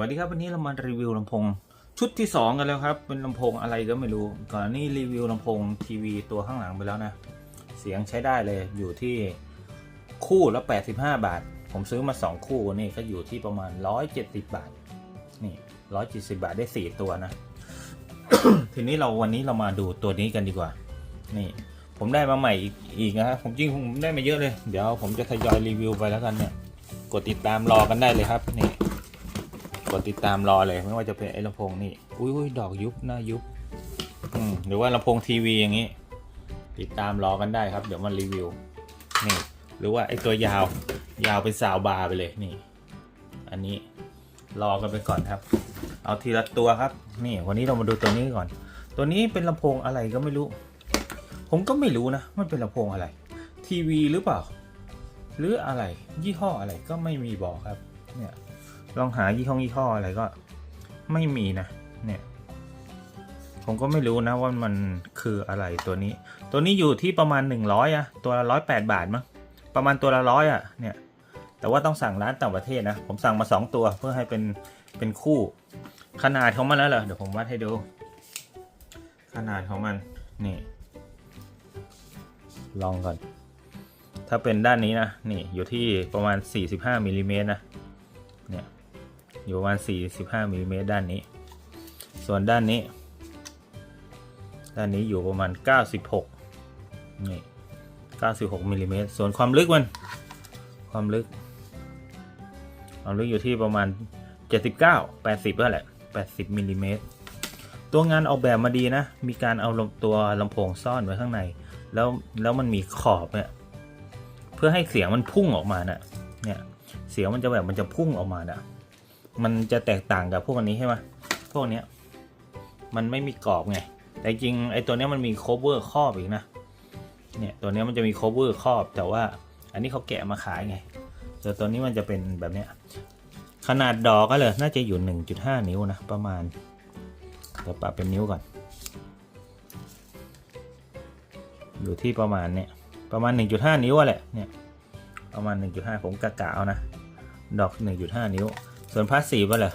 วัสดีครับวันนี้เรามารีวิวลำโพงชุดที่สองกันแล้วครับ เป็นลำโพงอะไรก็ไม่รู้ ก่อนนี้รีวิวลำโพงทีวีตัวข้างหลังไปแล้วนะ เสียงใช้ได้เลยอยู่ที่คู่ละ 85 บาท ผมซื้อมา 2 คู่นี่ก็อยู่ที่ประมาณ 170 บาท นี่ 170 บาทได้ 4 ตัวนะ ทีนี้เราวันนี้เรามาดูตัวนี้กันดีกว่า นี่ ผมได้มาใหม่อีกอีกนะครับผมจริงผมได้มาเยอะเลย เดี๋ยวผมจะทยอยรีวิวไปแล้วกันเนี่ยกดติดตามรอกันได้เลยครับนี่ กดติดตามรอเลยไม่ว่าจะเป็นไอ้ลำโพงนี่อุ้ยอุ้ยดอกยุบหน้ายุบอืมหรือว่าลำโพงทีวีอย่างนี้ ติดตามรอกันได้ครับ เดี๋ยวมันรีวิวนี่หรือว่าไอ้ตัวยาว ยาวเป็นสาวบาร์ไปเลยนี่ อันนี้รอกันไปก่อนครับ เอาทีละตัวครับ นี่วันนี้เรามาดูตัวนี้ก่อน ตัวนี้เป็นลำโพงอะไรก็ไม่รู้ ผมก็ไม่รู้นะมันเป็นลำโพงอะไร ทีวีหรือเปล่า หรืออะไรยี่ห้ออะไรก็ไม่มีบอกครับ เนี่ย ลองหายี่ห้อยี่ห้ออะไรก็ ไม่มีนะ เนี่ย ผมก็ไม่รู้นะว่ามันคืออะไรตัวนี้ ตัวนี้อยู่ที่ประมาณ 100อะตัวละร้อยแปดบาทมั้งประมาณตัวละร้อยอะเนี่ย แต่ว่าต้องสั่งร้านต่างประเทศนะ ผมสั่งมา 2 ตัวเพื่อให้เป็นเป็นคู่ขนาดของมันแล้วเหรอเดี๋ยวผมวัดให้ดู ขนาดของมันนี่ลองก่อน ถ้าเป็นด้านนี้นะ นี่อยู่ที่ประมาณ 45มิลลิเมตรนะ อยู่ประมาณ45มิลลิเมตรด้านนี้ ส่วนด้านนี้ ด้านนี้อยู่ประมาณ 96นี่96มิลลิเมตรส่วนความลึกมัน ความลึก ความลึกอยู่ที่ประมาณ 79 80ก็แหละ 80มิลลิเมตรตัวงานออกแบบมาดีนะ มีการเอาลำตัวลำโพงซ่อนไว้ข้างใน แล้วแล้วมันมีขอบเนี่ยเพื่อให้เสียงมันพุ่งออกมาน่ะเนี่ยเสียงมันจะแบบมันจะพุ่งออกมาน่ะ มันจะแตกต่างกับพวกนี้ใช่ไหมพวกเนี้ยมันไม่มีกรอบไง แต่จริงไอ้ตัวเนี้ยมันมี cover ครอบอีกนะ เนี่ยตัวเนี้ยมันจะมี cover ครอบ แต่ว่าอันนี้เขาแกะมาขายไงแต่ตัวนี้มันจะเป็นแบบเนี้ยขนาดดอกก็เลยน่าจะอยู่ 1.5 นิ้วนะประมาณเดี๋ยวปรับเป็นนิ้วก่อน อยู่ที่ประมาณเนี้ยประมาณ 1.5 นิ้วอะแหละเนี่ยประมาณ 1.5 ผมกะกะเอานะ ดอก 1.5 นิ้ว ส่วนพาสซีฟว่าอะไร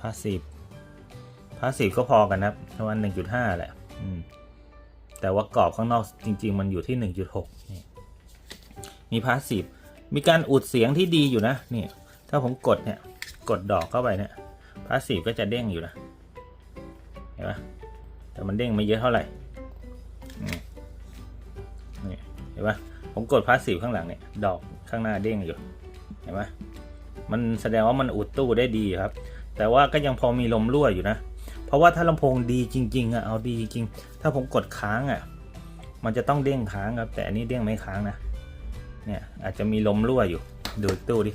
พาสซีฟพาสซีฟก็พอกันนะครับประมาณ1.5แหละแต่ว่ากรอบข้างนอกจริง ๆ มันอยู่ที่1.6นี่มีพาสซีฟมีการอุดเสียงที่ดีอยู่นะนี่ถ้าผมกดเนี่ยกดดอกเข้าไปเนี่ยพาสซีฟก็จะเด้งอยู่นะเห็นปะแต่มันเด้งไม่เยอะเท่าไหร่นี่เห็นปะผมกดพาสซีฟข้างหลังเนี่ยดอกข้างหน้าเด้งอยู่เห็นปะ มันแสดงว่ามันอุดตู้ได้ดีครับ แต่ว่าก็ยังพอมีลมรั่วอยู่นะ เพราะว่าถ้าลำโพงดีจริงๆอะเอาดีจริง ถ้าผมกดค้างอะมันจะต้องเด้งค้างครับ แต่อันนี้เด้งไม่ค้างนะ เนี่ยอาจจะมีลมรั่วอยู่ ดูตู้ดิ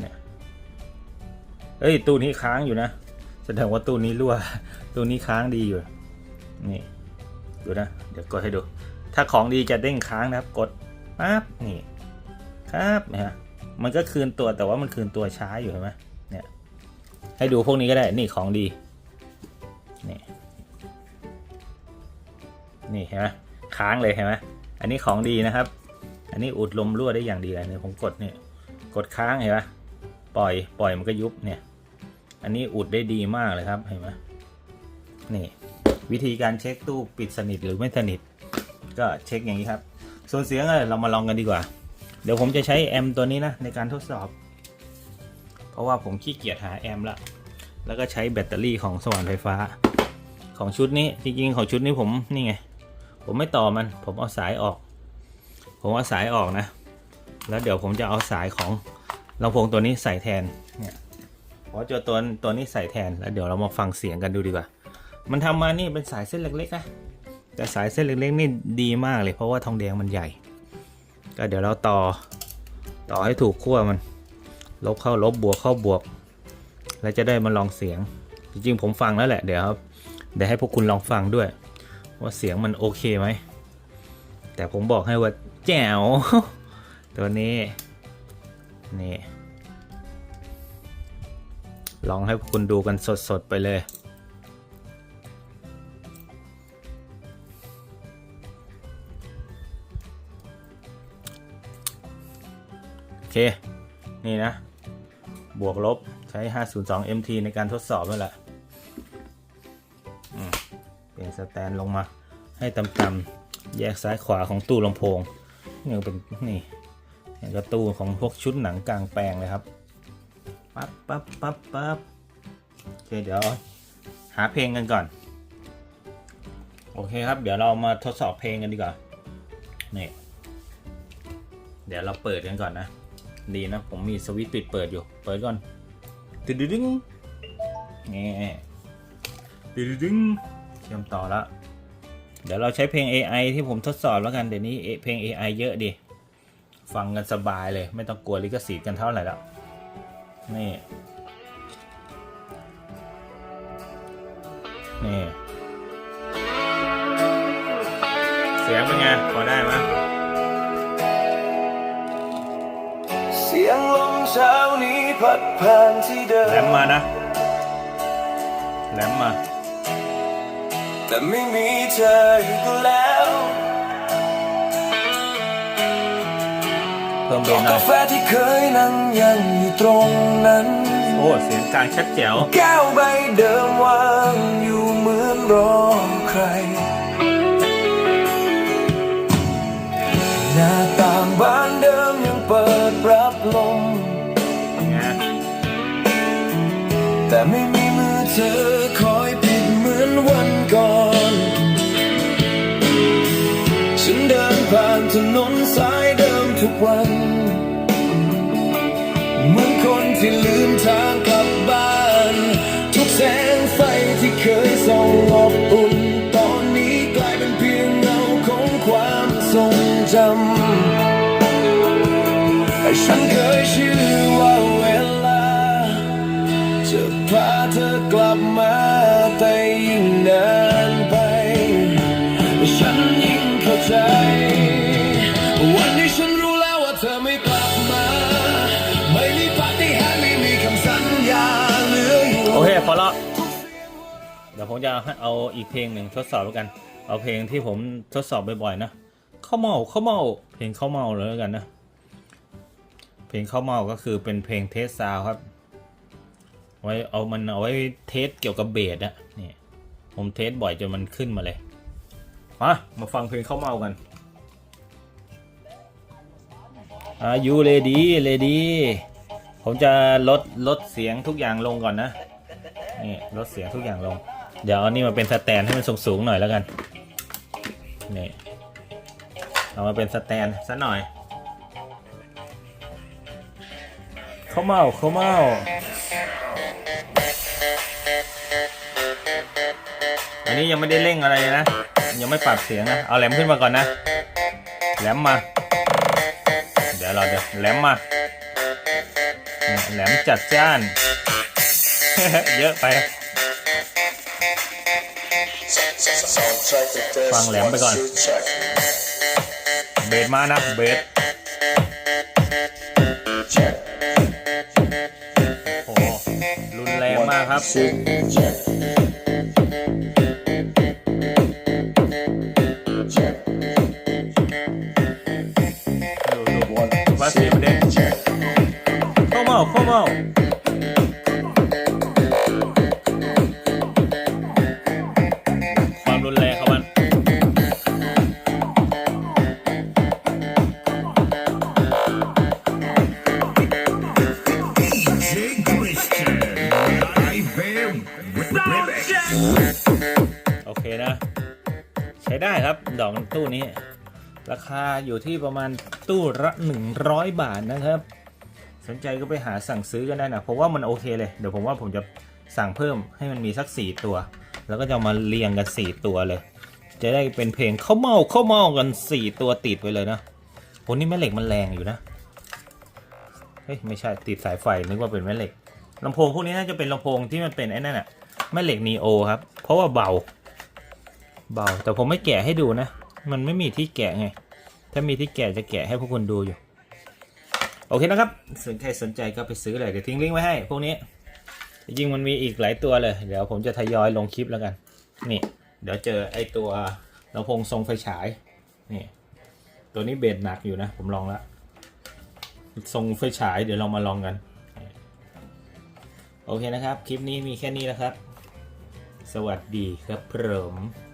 เนี่ย เอ้ยตู้นี้ค้างอยู่นะ แสดงว่าตู้นี้รั่ว ตู้นี้ค้างดีอยู่ นี่ดูนะ เดี๋ยวกดให้ดู ถ้าของดีจะเด้งค้างนะครับ กดปั๊บนี่ ครับนะฮะ มันก็คืนตัวแต่ว่ามันคืนตัวช้าอยู่เห็นไหมเนี่ย ให้ดูพวกนี้ก็ได้ นี่ของดี นี่ นี่เห็นไหมค้างเลยเห็นไหมอันนี้ของดีนะครับ อันนี้อุดลมรั่วได้อย่างดีเลยเนี่ยผมกดเนี่ย กดค้างเห็นไหมปล่อย ปล่อยมันก็ยุบเนี่ย อันนี้อุดได้ดีมากเลยครับ เห็นไหมนี่ วิธีการเช็คตู้ปิดสนิทหรือไม่สนิท ก็เช็คอย่างนี้ครับ ส่วนเสียงเรามาลองกันดีกว่า เดี๋ยวผมจะใช้แอมตัวนี้นะในการทดสอบ เพราะว่าผมขี้เกียจหาแอมละ แล้วก็ใช้แบตเตอรี่ของสว่านไฟฟ้า ของชุดนี้จริงๆของชุดนี้ผมนี่ไง ผมไม่ต่อมัน ผมเอาสายออก ผมเอาสายออกนะ แล้วเดี๋ยวผมจะเอาสายของลำโพงตัวนี้ใส่แทน เนี่ยผมเอาตัวตัวตัวนี้ใส่แทน แล้วเดี๋ยวเรามาฟังเสียงกันดูดีกว่า มันทำมานี่เป็นสายเส้นเล็กๆนะแต่สายเส้นเล็กๆนี่ดีมากเลย เพราะว่าทองแดงมันใหญ่ ก็เดี๋ยวเราต่อต่อให้ถูกขั้วมัน ลบเข้าลบบวกเข้าบวก แล้วจะได้มาลองเสียง จริงๆผมฟังแล้วแหละเดี๋ยวครับเดี๋ยวให้พวกคุณลองฟังด้วย ว่าเสียงมันโอเคไหม แต่ผมบอกให้ว่าแจ๋วตัวนี้นี่ลองให้พวกคุณดูกันสดๆไปเลย นี่นะ บวกลบใช้ 502 MT ในการทดสอบด้วยแหละเปลี่ยนสแตนลงมาให้ต่ำๆ แยกซ้ายขวาของตู้ลำโพง นี่เป็นนี่นี่ก็ตู้ของพวกชุดหนังกลางแปลงเลยครับ ปั๊บปั๊บปั๊บปั๊บโอเคเดี๋ยวหาเพลงกันก่อน โอเคครับ เดี๋ยวเรามาทดสอบเพลงกันดีกว่า นี่ เดี๋ยวเราเปิดกันก่อนนะ ดีนะ ผมมีสวิตช์ปิดเปิดอยู่ เปิดก่อนตึ๊ดดึงนี่ตึ๊ดดึงเชื่อมต่อแล้วเดี๋ยวเราใช้เพลง AI ที่ผมทดสอบแล้วกัน เดี๋ยวนี้เพลง AI เยอะดิฟังกันสบายเลย ไม่ต้องกลัวลิขสิทธิ์กันเท่าไหร่แล้ว นี่นี่ เสียงเป็นไง พอได้ไหม สียงลมเช้านี้พัดผ่านที่เดิแหลมมมานะแหลมมา แต่ไม่มีเธออยู่ก็แล้ว เพิ่มเบสหน่กาอยแฟที่เคยนั่งยังอยู่ตรงนั้น โอ้เสียงกลางชัดแจ๋วแก้วใบเดิมวางอยู่เหมือนรอ เปิดรับลมแต่ไม่มีมือเธอคอยปิดเหมือนวันก่อน ฉันเดินผ่านถนนสายเดิมทุกวัน เหมือนคนที่ลืมทางกลับบ้านทุกแสง ผมจะเอาอีกเพลงหนึ่งทดสอบแล้วกัน เอาเพลงที่ผมทดสอบบ่อยๆนะข้าวเมาข้าวเมาเพลงข้าวเมาเลยแล้วกันนะเพลงข้าวเมาก็คือเป็นเพลงเทสซาวครับ ไว้เอามันเอาไว้เทสเกี่ยวกับเบสอะนี่ผมเทสบ่อยจนมันขึ้นมาเลยมามาฟังเพลงข้าวเมากันอายุเลดี้เลดี้ผมจะลดลดเสียงทุกอย่างลงก่อนนะนี่ลดเสียงทุกอย่างลง เดี๋ยวเอานี่มาเป็นสแตนให้มันสูงสูงๆหน่อยแล้วกันนี่เอามาเป็นสแตนซะหน่อยเข้าวเมาเข้าวเมาอันนี้ยังไม่ได้เร่งอะไรนะ ยังไม่ปรับเสียงนะ เอาแหลมขึ้นมาก่อนนะ แหลมมา เดี๋ยวเราเดี๋ยวแหลมมานี่แหลมจัดจ้าน เยอะไป ฟังแหลมไปก่อน เบสมานะเบสโอ้โหรุนแรงมากครับ ดอกตู้นี้ ราคาอยู่ที่ประมาณตู้ละ100 บาทนะครับ สนใจก็ไปหาสั่งซื้อกันได้นะผมว่ามันโอเคเลย เดี๋ยวผมว่าผมจะสั่งเพิ่มให้มันมีสัก 4 ตัว แล้วก็จะมาเรียงกัน 4 ตัวเลย จะได้เป็นเพลงเข้าเมาเข้าเมากัน 4 ตัวติดไปเลยนะโหนี่แม่เหล็กมันแรงอยู่นะเฮ้ยไม่ใช่ติดสายไฟนึกว่าเป็นแม่เหล็กลำโพงพวกนี้น่าจะเป็นลำโพงที่มันเป็นไอ้นั่นอะแม่เหล็กนีโอครับ เพราะว่าเบา เบา แต่ผมไม่แกะให้ดูนะ มันไม่มีที่แกะไง ถ้ามีที่แกะจะแกะให้พวกคุณดูอยู่ โอเคนะครับสนใจสนใจก็ไปซื้อเลยเดี๋ยวทิ้งลิงก์ไว้ให้ พวกนี้ จริงมันมีอีกหลายตัวเลย เดี๋ยวผมจะทยอยลงคลิปแล้วกัน นี่ เดี๋ยวเจอไอตัวลำโพงทรงไฟฉาย นี่ ตัวนี้เบสหนักอยู่นะ ผมลองแล้ว ทรงไฟฉาย เดี๋ยวเรามาลองกัน โอเคนะครับ คลิปนี้มีแค่นี้นะครับ สวัสดีครับผม